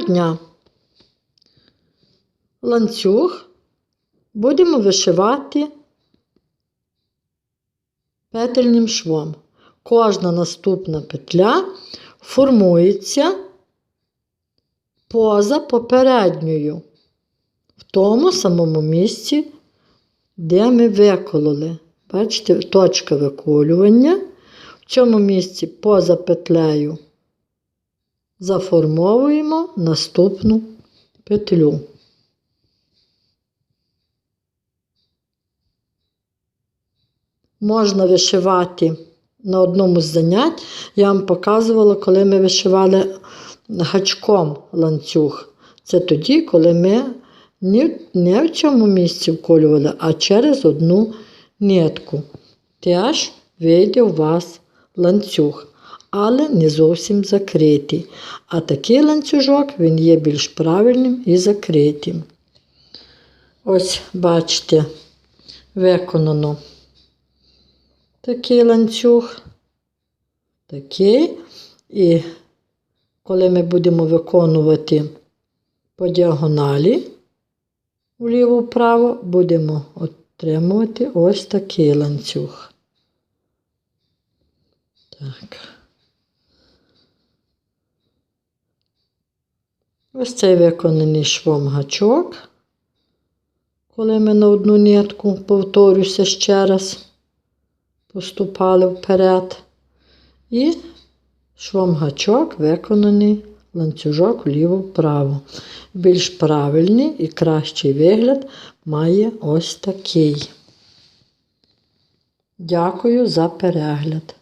Дня! Ланцюг будемо вишивати петельним швом. Кожна наступна петля формується поза попередньою, в тому самому місці, де ми викололи. Бачите, точка виколювання. В цьому місці поза петлею заформовуємо наступну петлю. Можна вишивати на одному з занять. Я вам показувала, коли ми вишивали гачком ланцюг. Це тоді, коли ми не в цьому місці вколювали, а через одну нитку. Теж вийде у вас ланцюг, але не зовсім закритий. А такий ланцюжок він є більш правильним і закритим. Ось, бачите, виконано такий ланцюг, такий. І коли ми будемо виконувати по діагоналі вліво-вправо, будемо отримувати ось такий ланцюг. Так. Ось цей виконаний швом гачок. Коли ми на одну нитку, повторюся ще раз, поступали вперед. І швом гачок виконаний ланцюжок вліво-вправо. Більш правильний і кращий вигляд має ось такий. Дякую за перегляд.